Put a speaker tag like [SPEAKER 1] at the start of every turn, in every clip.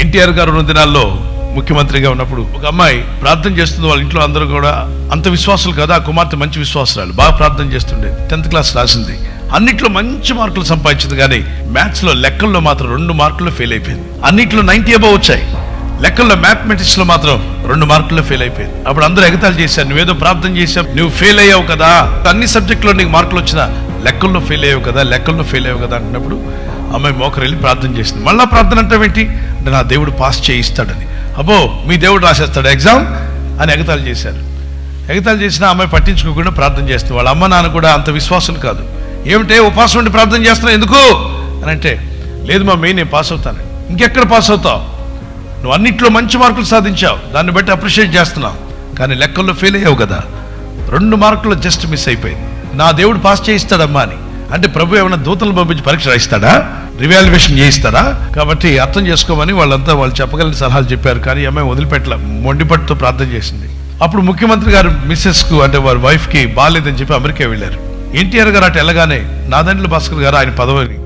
[SPEAKER 1] ఎన్టీఆర్ గారు ఉన్న దినాల్లో ముఖ్యమంత్రిగా ఉన్నప్పుడు ఒక అమ్మాయి ప్రార్థన చేస్తుంది వాళ్ళ ఇంట్లో అందరూ కూడా అంత విశ్వాసాలు కదా ఆ కుమార్తె మంచి విశ్వాసాలు బాగా ప్రార్థన చేస్తుండే. టెన్త్ క్లాస్ రాసింది. అన్నిట్లో మంచి మార్కులు సంపాదించింది కానీ మ్యాథ్స్లో లెక్కల్లో మాత్రం రెండు మార్కులు ఫెయిల్ అయిపోయింది. అన్నిట్లో నైన్టీ అబౌవ్ వచ్చాయి. లెక్కల్లో మ్యాథమెటిక్స్లో మాత్రం రెండు మార్కుల్లో ఫెయిల్ అయిపోయింది. అప్పుడు అందరూ ఎగతాలు చేశారు నువ్వేదో ప్రార్థన చేశావు నువ్వు ఫెయిల్ అయ్యావు కదా. అన్ని సబ్జెక్టులో నీకు మార్కులు వచ్చినా లెక్కల్లో ఫెయిల్ అయ్యావు కదా లెక్కల్లో ఫెయిల్ అయ్యావు కదా అంటున్నప్పుడు అమ్మాయి మోకరు వెళ్ళి ప్రార్థన చేసింది. మళ్ళా ప్రార్థన అంటే ఏంటి? అంటే నా దేవుడు పాస్ చేయిస్తాడని. అబ్బో మీ దేవుడు రాసేస్తాడు. ఎగ్జామ్ అని ఎగతాలు చేశారు. ఎగతాలు చేసిన అమ్మాయి పట్టించుకోకుండా ప్రార్థన చేస్తుంది. వాళ్ళ అమ్మ నాన్న కూడా అంత విశ్వాసం కాదు. ఏమిటే ఉపాసం ఉండి ప్రార్థన చేస్తున్నావు? ఎందుకు? అని అంటే లేదు మా మెయిన్ నేను పాస్ అవుతాను. ఇంకెక్కడ పాస్ అవుతావు? నువ్వు అన్నిట్లో మంచి మార్కులు సాధించావు. దాన్ని బట్టి అప్రిషియేట్ చేస్తున్నావు. కానీ లెక్కల్లో ఫెయిల్ అయ్యావు కదా. రెండు మార్కులు జస్ట్ మిస్ అయిపోయింది. నా దేవుడు పాస్ చేయిస్తాడమ్మా అని. అంటే ప్రభు ఏమైనా దూతలు పంపించి పరీక్ష రాయిస్తాడా? రివాల్యుయేషన్ చేయిస్తాడా? కాబట్టి అర్థం చేసుకోమని వాళ్ళంతా వాళ్ళు చెప్పగలిగిన సలహాలు చెప్పారు. కానీ అమ్మాయి వదిలిపెట్టల. మొండిపట్టుతో ప్రార్థన చేసింది. అప్పుడు ముఖ్యమంత్రి గారు మిస్సెస్కు అంటే వారి వైఫ్కి బాగాలేదని చెప్పి అమెరికా వెళ్ళారు. ఎన్టీఆర్ గారు అటు వెళ్ళగానే నాదండ్ల భాస్కర్ గారు ఆయన పదవిని.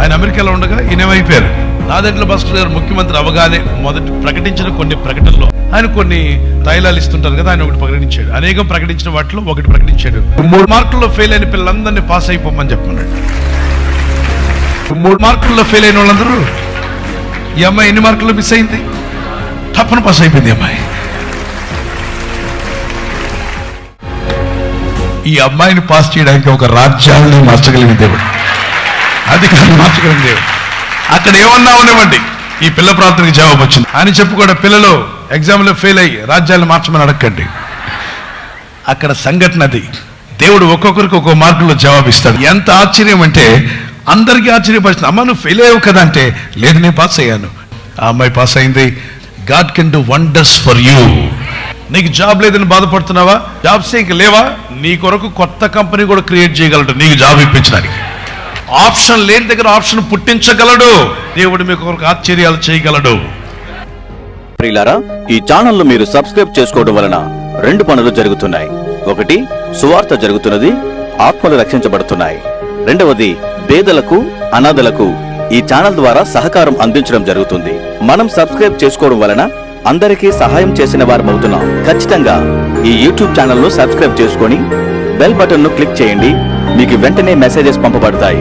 [SPEAKER 1] ఆయన అమెరికాలో ఉండగా ఈయనేమైపోయారు? నాదెంట్ల భాస్కర్ గారు ముఖ్యమంత్రి అవగానే మొదటి ప్రకటించిన కొన్ని ప్రకటనలో. ఆయన కొన్ని తైలాలు ఇస్తుంటారు కదా ఆయన ఒకటి ప్రకటించాడు. అనేకం ప్రకటించిన వాటిలో ఒకటి ప్రకటించాడు. మూడు మార్కుల్లో ఫెయిల్ అయిన పిల్లలందరినీ పాస్ అయిపోమని చెప్పమన్నాడు. మూడు మార్కుల్లో ఫెయిల్ అయిన వాళ్ళందరూ ఈ అమ్మాయి ఎన్ని మార్కుల్లో మిస్ అయింది? తప్పన పాస్ అయిపోయింది అమ్మాయి. ఈ అమ్మాయిని పాస్ చేయడానికి ఒక రాజ్యాన్ని మార్చగలిగిన దేవుడు. అధికారులు మార్చగలిగిన దేవుడు. అక్కడ ఏమన్నా ఉండవండి ఈ పిల్ల ప్రార్థనకి జవాబు వచ్చింది. అని చెప్పు కూడా పిల్లలు ఎగ్జామ్లో ఫెయిల్ అయ్యి రాజ్యాలను మార్చమని అడగండి అక్కడ సంఘటన అది. దేవుడు ఒక్కొక్కరికి ఒక్కొక్క మార్కులో జవాబు ఇస్తాడు. ఎంత ఆశ్చర్యం అంటే అందరికీ ఆశ్చర్యపరిచింది అమ్మ నువ్వు ఫెయిల్ అయ్యావు కదా అంటే లేదు నేను పాస్ అయ్యాను. ఆ అమ్మాయి పాస్ అయింది. God can do wonders for you. నీకు జాబ్ లేదని బాధపడుతున్నావా? జాబ్స్ ఇంక లేవా? నీ కొరకు కొత్త కంపెనీ కూడా క్రియేట్ చేయగలడు. నీకు జాబ్ ఇప్పించడానికి. ఆప్షన్ లేని దగ్గర ఆప్షన్ పుట్టించగలడు. దేవుడు మీకు ఒక ఆశ్చర్యాలు చేయగలడు.
[SPEAKER 2] ప్రియులారా ఈ ఛానల్ను మీరు సబ్స్క్రైబ్ చేసుకోవడం వలన రెండు పనులు జరుగుతున్నాయి. ఒకటి సువార్త జరుగుతున్నది ఆత్మలు రక్షించబడుతున్నాయి. రెండవది పేదలకు అనాథలకు ఈ ఛానల్ ద్వారా సహకారం అందించడం జరుగుతుంది. మనం సబ్స్క్రైబ్ చేసుకోవడం వలన అందరికీ సహాయం చేసిన వారం అవుతున్నాం ఖచ్చితంగా ఈ యూట్యూబ్ ఛానల్ను సబ్స్క్రైబ్ చేసుకొని బెల్ బటన్ను క్లిక్ చేయండి. మీకు వెంటనే మెసేజెస్ పంపబడతాయి.